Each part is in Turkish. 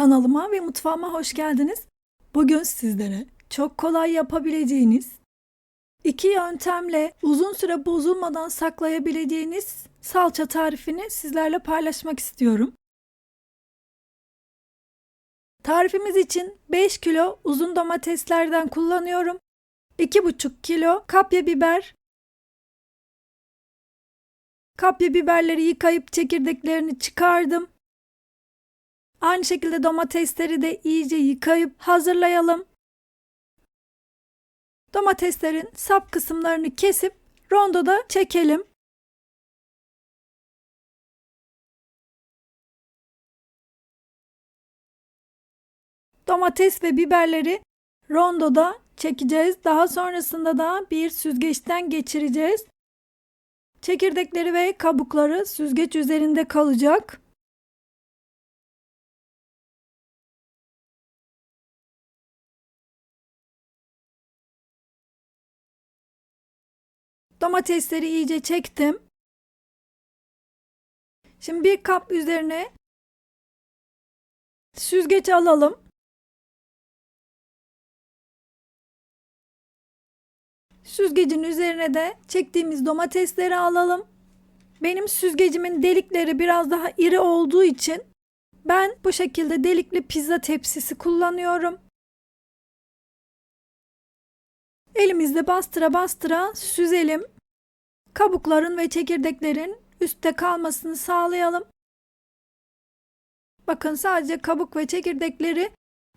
Kanalıma ve mutfağıma hoş geldiniz. Bugün sizlere çok kolay yapabileceğiniz, iki yöntemle uzun süre bozulmadan saklayabileceğiniz salça tarifini sizlerle paylaşmak istiyorum. Tarifimiz için 5 kilo uzun domateslerden kullanıyorum. 2,5 kilo kapya biber, kapya biberleri yıkayıp çekirdeklerini çıkardım. Aynı şekilde domatesleri de iyice yıkayıp hazırlayalım. Domateslerin sap kısımlarını kesip rondoda çekelim. Domates ve biberleri rondoda çekeceğiz. Daha sonrasında da bir süzgeçten geçireceğiz. Çekirdekleri ve kabukları süzgeç üzerinde kalacak. Domatesleri iyice çektim. Şimdi bir kap üzerine süzgeç alalım. Süzgecin üzerine de çektiğimiz domatesleri alalım. Benim süzgecimin delikleri biraz daha iri olduğu için ben bu şekilde delikli pizza tepsisi kullanıyorum. Elimizde bastıra bastıra süzelim. Kabukların ve çekirdeklerin üstte kalmasını sağlayalım. Bakın sadece kabuk ve çekirdekleri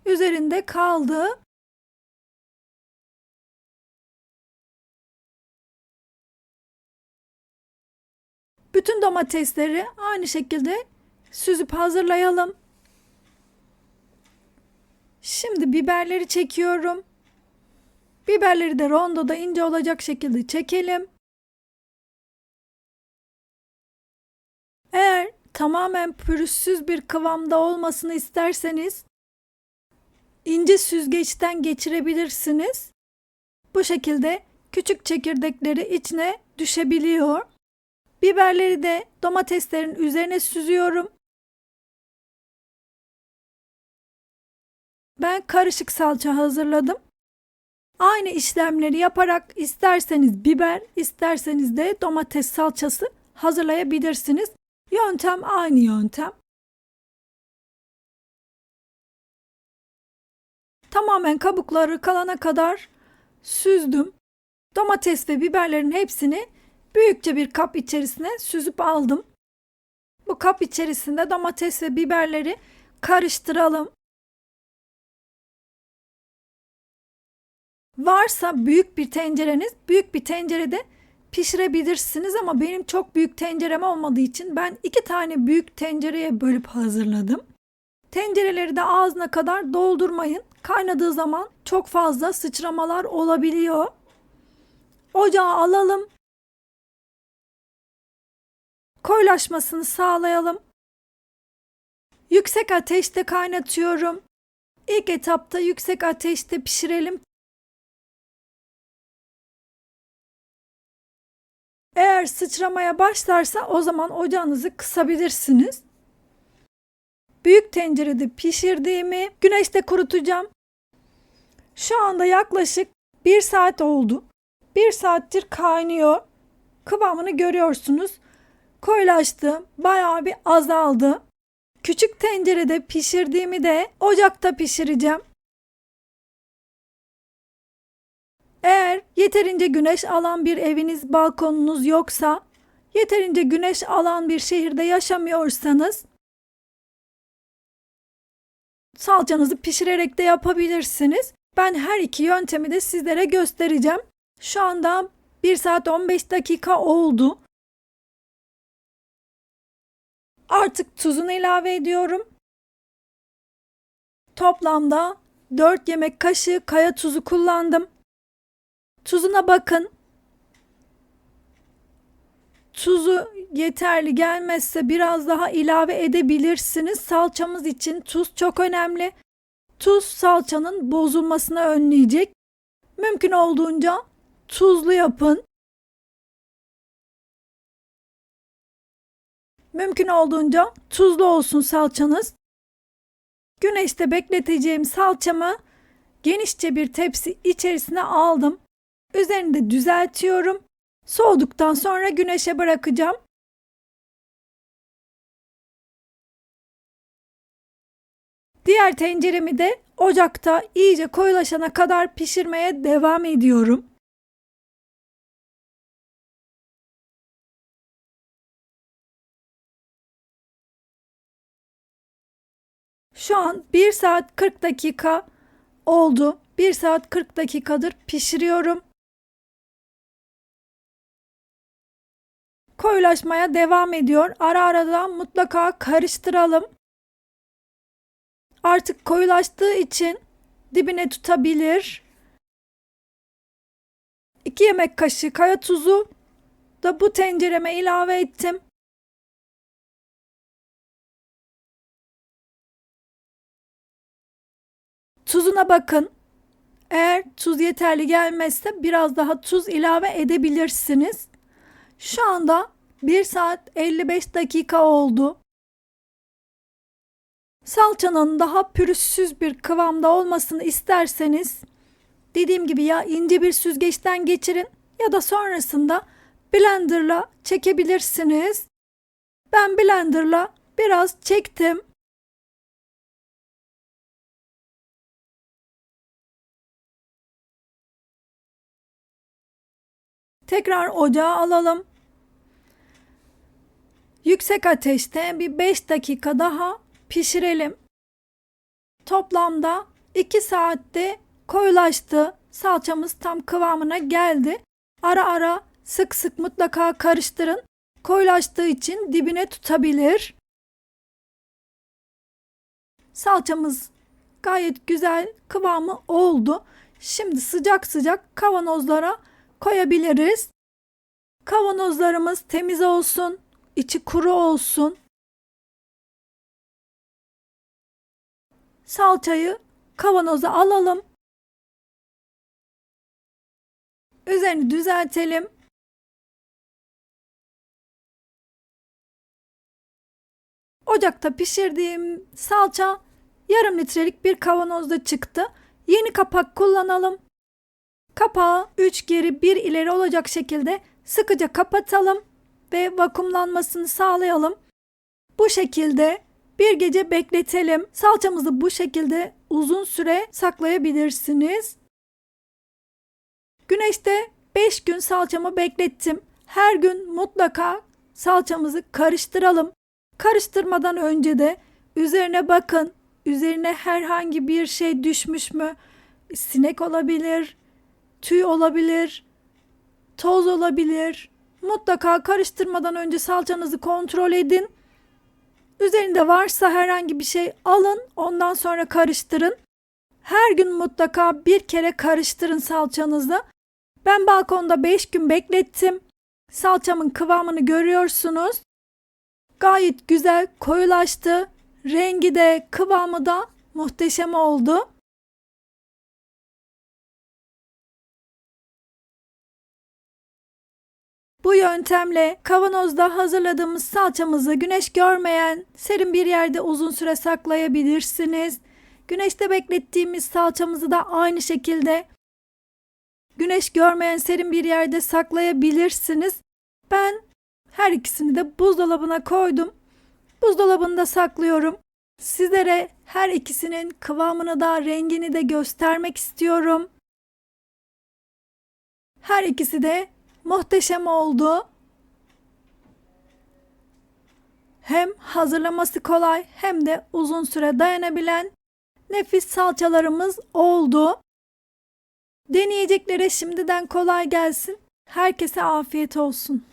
üzerinde kaldı. Bütün domatesleri aynı şekilde süzüp hazırlayalım. Şimdi biberleri çekiyorum. Biberleri de rondoda ince olacak şekilde çekelim. Eğer tamamen pürüzsüz bir kıvamda olmasını isterseniz ince süzgeçten geçirebilirsiniz. Bu şekilde küçük çekirdekleri içine düşebiliyor. Biberleri de domateslerin üzerine süzüyorum. Ben karışık salça hazırladım. Aynı işlemleri yaparak isterseniz biber, isterseniz de domates salçası hazırlayabilirsiniz. Yöntem aynı yöntem. Tamamen kabukları kalana kadar süzdüm. Domates ve biberlerin hepsini büyükçe bir kap içerisine süzüp aldım. Bu kap içerisinde domates ve biberleri karıştıralım. Varsa büyük bir tencereniz, büyük bir tencerede pişirebilirsiniz ama benim çok büyük tencerem olmadığı için ben iki tane büyük tencereye bölüp hazırladım. Tencereleri de ağzına kadar doldurmayın. Kaynadığı zaman çok fazla sıçramalar olabiliyor. Ocağa alalım. Koyulaşmasını sağlayalım. Yüksek ateşte kaynatıyorum. İlk etapta yüksek ateşte pişirelim. Eğer sıçramaya başlarsa o zaman ocağınızı kısabilirsiniz. Büyük tencerede pişirdiğimi güneşte kurutacağım. Şu anda yaklaşık 1 saat oldu. 1 saattir kaynıyor. Kıvamını görüyorsunuz. Koyulaştı. Bayağı bir azaldı. Küçük tencerede pişirdiğimi de ocakta pişireceğim. Eğer yeterince güneş alan bir eviniz, balkonunuz yoksa, yeterince güneş alan bir şehirde yaşamıyorsanız salçanızı pişirerek de yapabilirsiniz. Ben her iki yöntemi de sizlere göstereceğim. Şu anda 1 saat 15 dakika oldu. Artık tuzunu ilave ediyorum. Toplamda 4 yemek kaşığı kaya tuzu kullandım. Tuzuna bakın. Tuzu yeterli gelmezse biraz daha ilave edebilirsiniz. Salçamız için tuz çok önemli. Tuz salçanın bozulmasını önleyecek. Mümkün olduğunca tuzlu yapın. Mümkün olduğunca tuzlu olsun salçanız. Güneşte bekleteceğim salçamı genişçe bir tepsi içerisine aldım. Üzerini de düzeltiyorum. Soğuduktan sonra güneşe bırakacağım. Diğer tenceremi de ocakta iyice koyulaşana kadar pişirmeye devam ediyorum. Şu an 1 saat 40 dakika oldu. 1 saat 40 dakikadır pişiriyorum. Koyulaşmaya devam ediyor. Ara ara da mutlaka karıştıralım. Artık koyulaştığı için dibine tutabilir. 2 yemek kaşığı kaya tuzu da bu tencereme ilave ettim. Tuzuna bakın. Eğer tuz yeterli gelmezse biraz daha tuz ilave edebilirsiniz. Şu anda 1 saat 55 dakika oldu. Salçanın daha pürüzsüz bir kıvamda olmasını isterseniz dediğim gibi ya ince bir süzgeçten geçirin ya da sonrasında blenderla çekebilirsiniz. Ben blenderla biraz çektim. Tekrar ocağa alalım. Yüksek ateşte bir 5 dakika daha pişirelim. Toplamda 2 saatte koyulaştı. Salçamız tam kıvamına geldi. Ara ara sık sık mutlaka karıştırın. Koyulaştığı için dibine tutabilir. Salçamız gayet güzel kıvamı oldu. Şimdi sıcak sıcak kavanozlara koyabiliriz. Kavanozlarımız temiz olsun, içi kuru olsun. Salçayı kavanoza alalım. Üzerini düzeltelim. Ocakta pişirdiğim salça yarım litrelik bir kavanozda çıktı. Yeni kapak kullanalım. Kapağı 3 geri 1 ileri olacak şekilde sıkıca kapatalım ve vakumlanmasını sağlayalım. Bu şekilde bir gece bekletelim. Salçamızı bu şekilde uzun süre saklayabilirsiniz. Güneşte 5 gün salçamı beklettim. Her gün mutlaka salçamızı karıştıralım. Karıştırmadan önce de üzerine bakın. Üzerine herhangi bir şey düşmüş mü? Sinek olabilir, tüy olabilir, toz olabilir. Mutlaka karıştırmadan önce salçanızı kontrol edin. Üzerinde varsa herhangi bir şey alın, ondan sonra karıştırın. Her gün mutlaka bir kere karıştırın salçanızı. Ben balkonda 5 gün beklettim. Salçamın kıvamını görüyorsunuz. Gayet güzel koyulaştı. Rengi de kıvamı da muhteşem oldu. Bu yöntemle kavanozda hazırladığımız salçamızı güneş görmeyen serin bir yerde uzun süre saklayabilirsiniz. Güneşte beklettiğimiz salçamızı da aynı şekilde güneş görmeyen serin bir yerde saklayabilirsiniz. Ben her ikisini de buzdolabına koydum. Buzdolabında saklıyorum. Sizlere her ikisinin kıvamını da rengini de göstermek istiyorum. Her ikisi de muhteşem oldu. Hem hazırlaması kolay hem de uzun süre dayanabilen nefis salçalarımız oldu. Deneyeceklere şimdiden kolay gelsin. Herkese afiyet olsun.